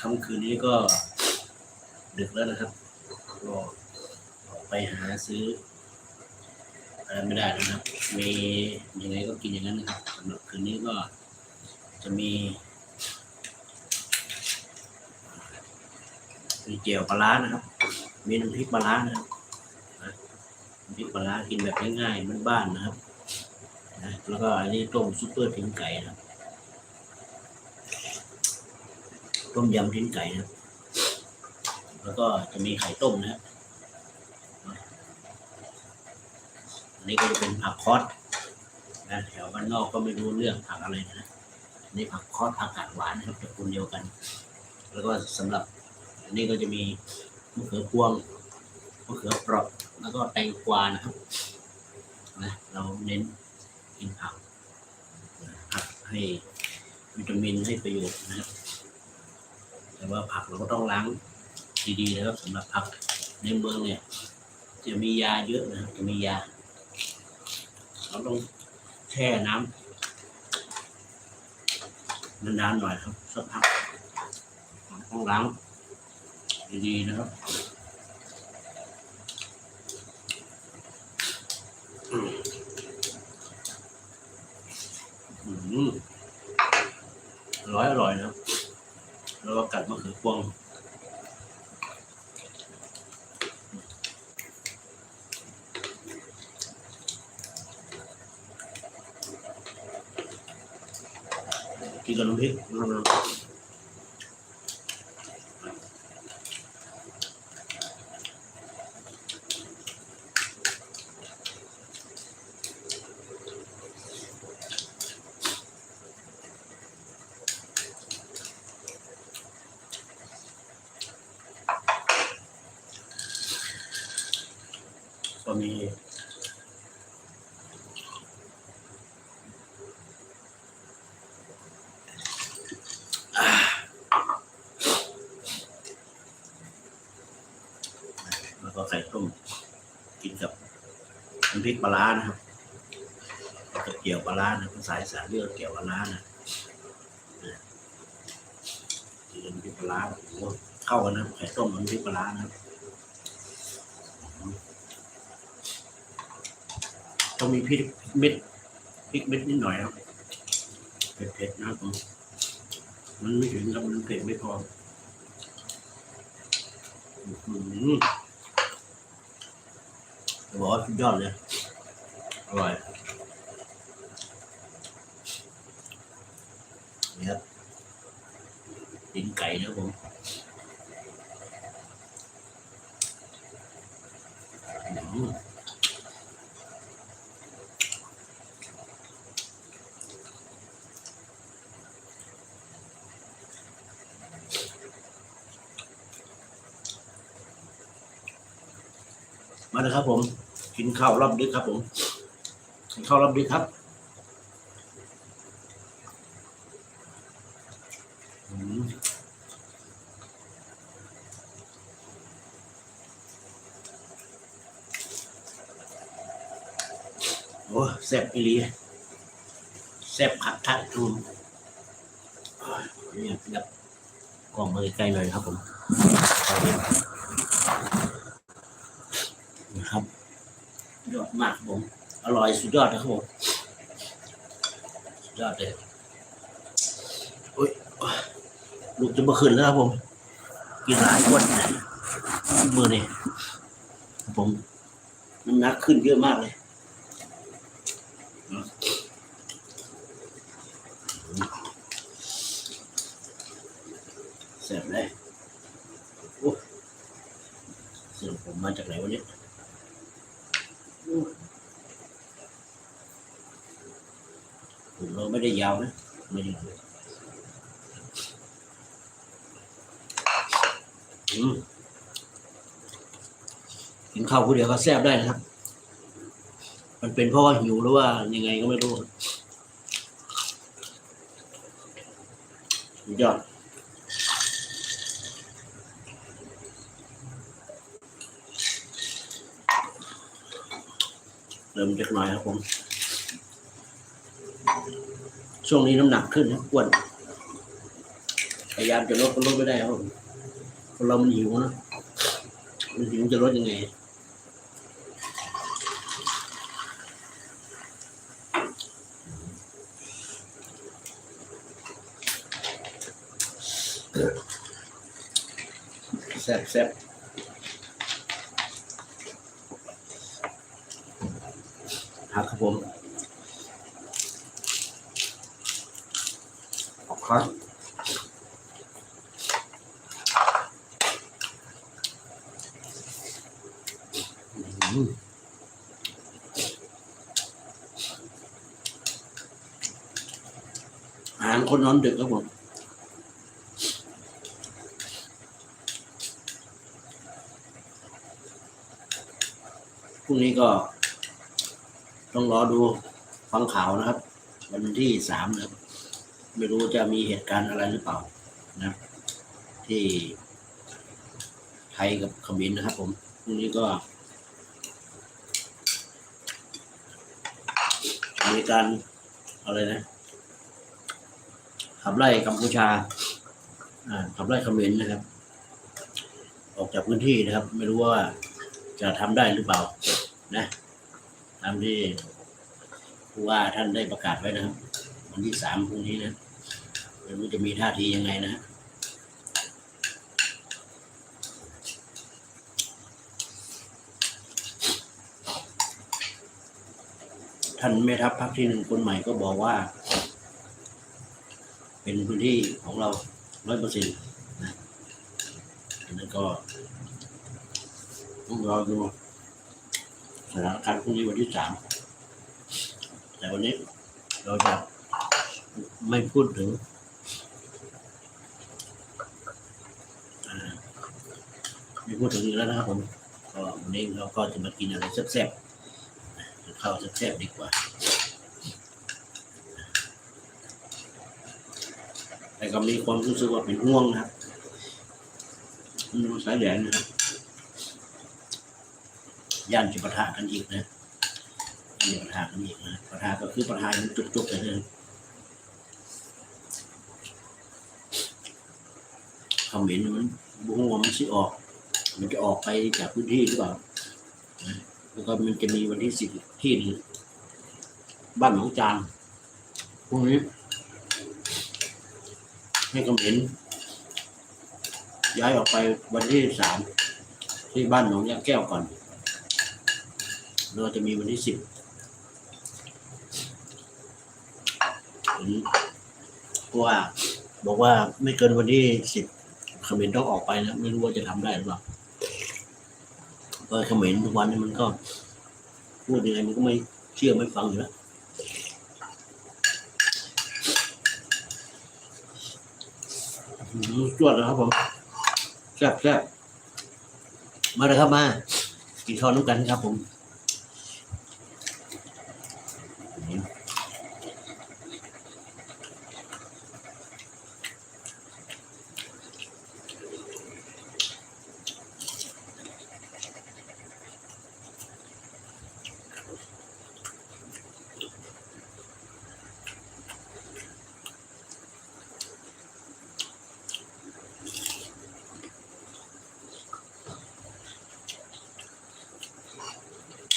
ค่ำคืนนี้ก็ดึกแล้วนะครับก็ออกไปหาซื้ออะไรไม่ได้นะครับ มียังไงก็กินอย่างนั้นนะครับสำหรับคืนนี้ก็จะมีมีเจียวปลาร้านะครับ มีน้ำพริกปลาร้านะครับน้ำพริกปลาร้ากินแบบง่ายๆบ้านๆนะครับนะแล้วก็อันนี้ต้มซุปเปอร์ทิ้งไก่นะครับ ต้มยำทิ้นไก่นะครับแล้วก็จะมีไข่ต้มนะอันนี้ก็จะเป็นผักคอสนะแถวบ้านนอกก็ไม่รู้เรื่องผักอะไรนะอันนี้ผักคอสผักกาดหวานนะครับตระกูลเดียวกัน แล้วก็สำหรับ อันนี้ก็จะมีมะเขือพวงมะเขือเปราะแล้วก็แตงกวานะครับนะเราเน้นกินผักผักให้วิตามินให้ประโยชน์นะครับ แต่ว่าผักเราก็ต้องล้างดีๆนะครับสำหรับผักในเมืองเนี่ย จะมียาเยอะนะจะมียา เราต้องแช่น้ำนานๆหน่อยครับสักพักต้องล้างดีๆนะครับอืมอืมอร่อยอร่อยนะครับ แล้วก็กัดมะเขือพวงกินกับน้ำพริกนะครับก็มีอ่าแล้วก็ไข่ต้มกินกับน้ำพ ริกปลาร้านะครับเกี่ยวปลาร้านะภาษาอีสานเรียกเกี่ยวปลาร้านะนะกินพริกปลาร้าโอ้โหเข้ากันนะไข่ต้มกันพริกปลาร้านะครับต้องมีพริกเม็ดพริกเม็ดนิดหน่อยครับเผ็ดๆนะครับผมมันไม่ถึงครับมันเผ็ดไม่พอบอกว่าสุดยอดเลย อร่อยนี่ครับตีนไก่นะผมมาเลยครับผม กินข้าวรอบดึกครับผม กินข้าวรอบดึกครับอืมโอ้แซ่บอีลีแซ่บขัดทัดทุนเนี่ยครับกล่องมาใกล้ๆหน่อยครับผมนะครับยอดมากผม อร่อยสุดยอดนะครับผมสุดยอดเลยโอ้ยลูกจะมาขึ้นแล้วครับผม กินหลายคนมือนี่ผมน้ำหนักขึ้นเยอะมากเลยเสร็จเลยโอ้เสียงผมมาจากไหนวะเนี่ย ผมเราไม่ได้ยาวนะไม่ด้อืมกินข้าวผู้เดียวก็แซ่บได้นะครับ มันเป็นเพราะว่าหิวหรือว่ายังไงก็ไม่รู้ยอดเริ่มจากหน่อยครับผม ช่วงนี้น้ำหนักขึ้นนะอ้วนพยายามจะลดก็ลดไม่ได้ครับผมคนเรามันหิวนะมันหิวจะลดยังไงแซ่บแซ่บผักครับผมออก ครับอาหารคนนอนดึกครับผมพรุ่งนี้ก็ ต้องรอดูฟังข่าวนะครับ วันที่สามนะครับ ไม่รู้จะมีเหตุการณ์อะไรหรือเปล่านะ ที่ไทยกับเขมรนะครับ ผมพรุ่งนี้ก็ มีการอะไรนะขับไล่กัมพูชาขับไล่เขมรนะครับ ออกจากพื้นที่นะครับ ไม่รู้ว่าจะทำได้หรือเปล่า นะตามที่ผู้ว่าท่านได้ประกาศไว้นะครับ วันที่สามพรุ่งนี้นะไม่รู้จะมีท่าทียังไงนะท่านแม่ทัพภาคที่หนึ่งคนใหม่ก็บอกว่า เป็นพื้นที่ของเราร้อยเปอร์เซ็นต์นะนั่นก็ต้องรอดูสถานการณ์พรุ่งนี้วันที่สามแต่วันนี้เราจะ ไม่พูดถึงไม่พูดถึงอีกแล้วนะครับผม ก็วันนี้เราก็จะมากินอะไรแซ่บๆเข้าแซ่บๆดีกว่าแต่ก็มีความรู้สึกว่าเป็นห่วงนะครับอืมสายแดนนะครับย่านจะปะทะกันอีกนะย่านจะปะทะกันอีกนะปะทะก็คือปะทะมันจุกๆเลยนะ คอมเมนต์มันบุ้งว่ามันสิออก มันจะออกไปจากพื้นที่หรือเปล่าแล้วก็มันจะมีวันที่สิบที่หนึ่งบ้านหนองจานพรุ่งนี้ให้คำเห็นย้ายออกไปวันที่สามที่บ้านหนองยาแก้วก่อนเราจะมีวันที่สิบเพราะว่าบอกว่าไม่เกินวันที่สิบ คอมเมนต้องออกไปนะไม่รู้ว่าจะทำได้หรือเปล่าก็เขมรทุกวันนี้มันก็พูดยังไงมันก็ไม่เชื่อไม่ฟังอยู่แล้วจวดนะครับผมแซ่บแซ่บมาเลยครับมากินข้าวน้ำกันครับผม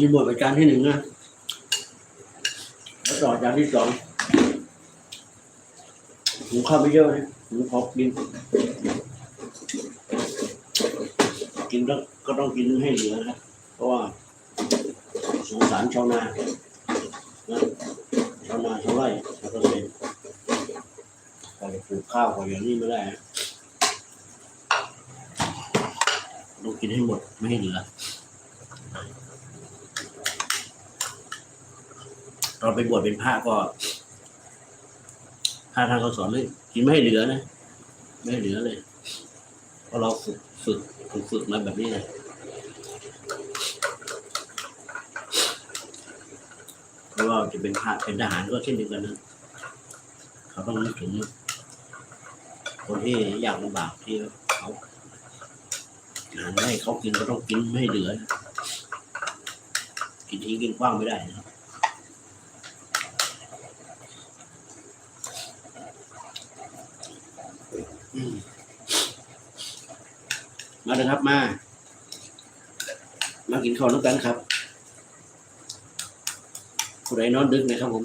มีบทประจานที่หนึ่งนะแล้วต่อจานที่สองหุงข้าวไม่เยอะนะหุงพอกิน กินแล้วก็ต้องกินให้เหลือนะเพราะว่าสงสารชาวนานะชาวนาชาวไร่ชาวเกษตรกว่าจะปลูกข้าวกว่าอย่างนี้ไม่ได้นะต้องกินให้หมดไม่ให้เหลือ ตอนไปบวชเป็นพระก็พระท่านก็สอนเลยกินไม่ให้เหลือนะ ไม่ให้เหลือเลยเพราะเราฝึกฝึกฝึกฝึกมาแบบนี้เลยเพราะว่าจะเป็นพระเป็นทหารก็เช่นเดียวกันนะเขาต้องนึกถึงคนที่ยากลำบากที่เขาหาไม่ให้เขากินก็ต้องกินไม่ให้เหลือ กินทิ้งกินกว้างไม่ได้นะม มาเลยครับมา มากินข้าวน้ำกันครับผู้ใดนอนดึกนะครับผม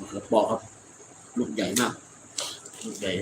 มะเขือเปาะครับ ลูกใหญ่มาก ลูกใหญ่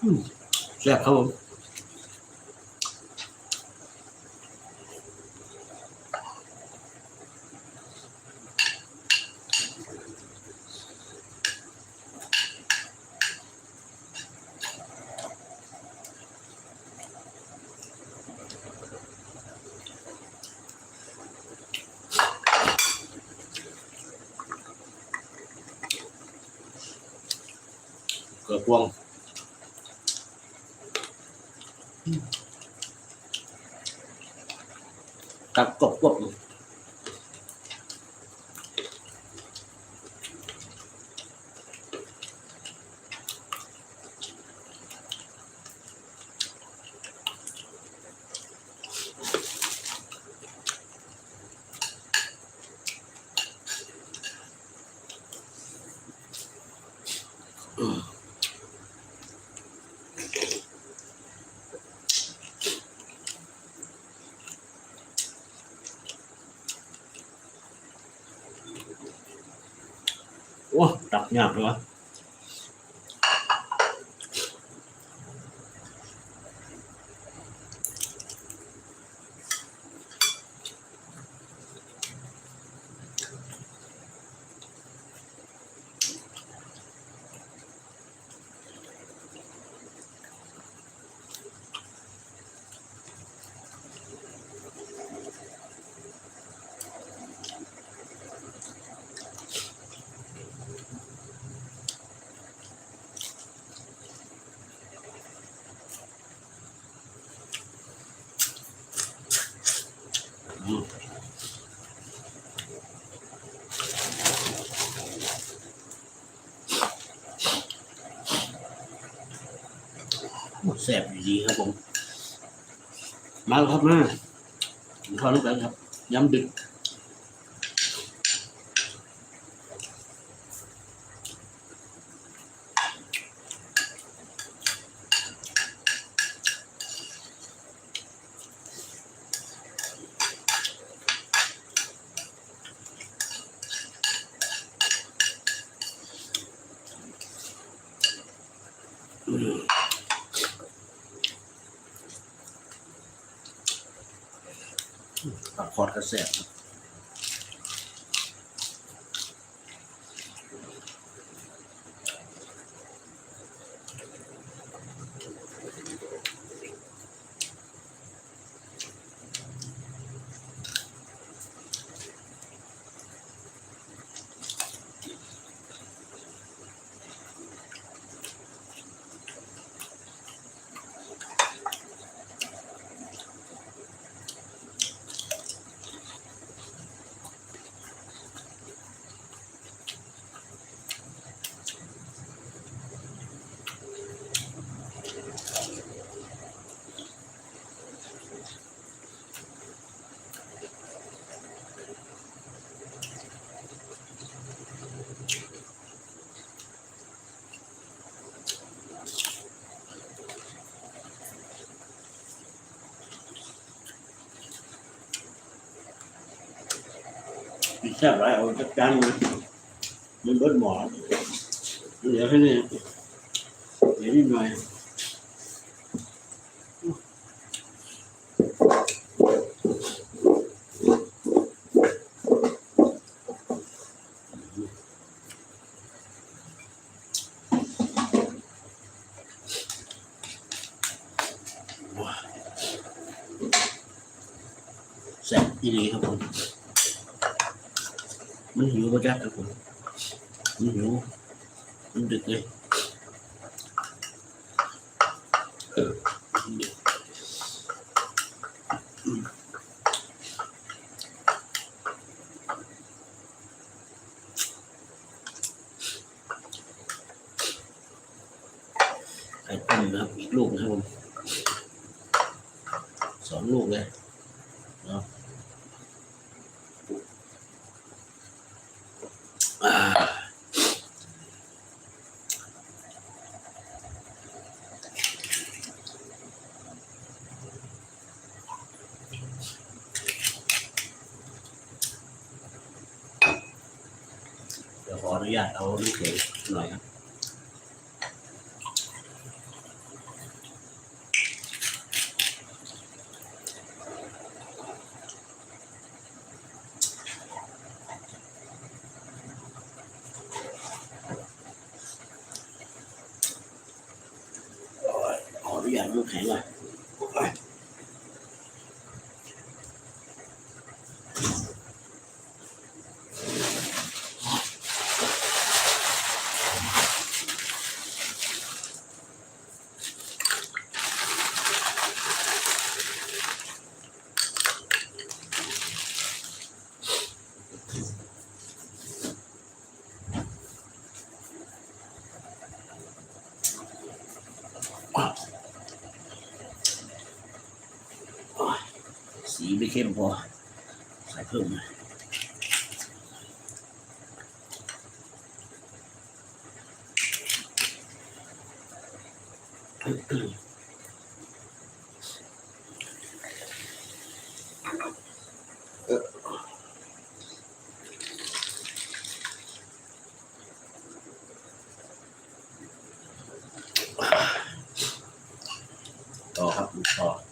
แซ่บครับผมเกลือพวง กับก โอ้ตักยากเลยวะอืมโอ้ แซ่บดีครับผม มาแล้วครับมากินข้าวด้วยกันครับย้ำดึกผั คอร์ดกระแสครับ แซ่บไรเอาจัดจานมามันเบิดหมอเหลือแค่นี้เดี๋ยวนิดหน่อยแซ่บดีครับผม มันหิวประจักครับผมมันหิว มันดึกเลยไข่ต้มนะครับอีกลูกนะครับผมสองลูกเลยเนาะ อ่าเดี๋ยวข ออนุญาตเอาน้ำแข็งหน่อยครับขออนุญาตน้ำแข็งหน่อย เข้มพอใส่เพิ่มต่อครับต่อ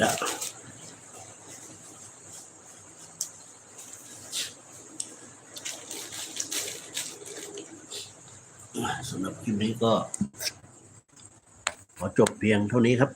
แล้วสำหรับคลิปนี้ก็ ขอจบเพียงเท่านี้ครับ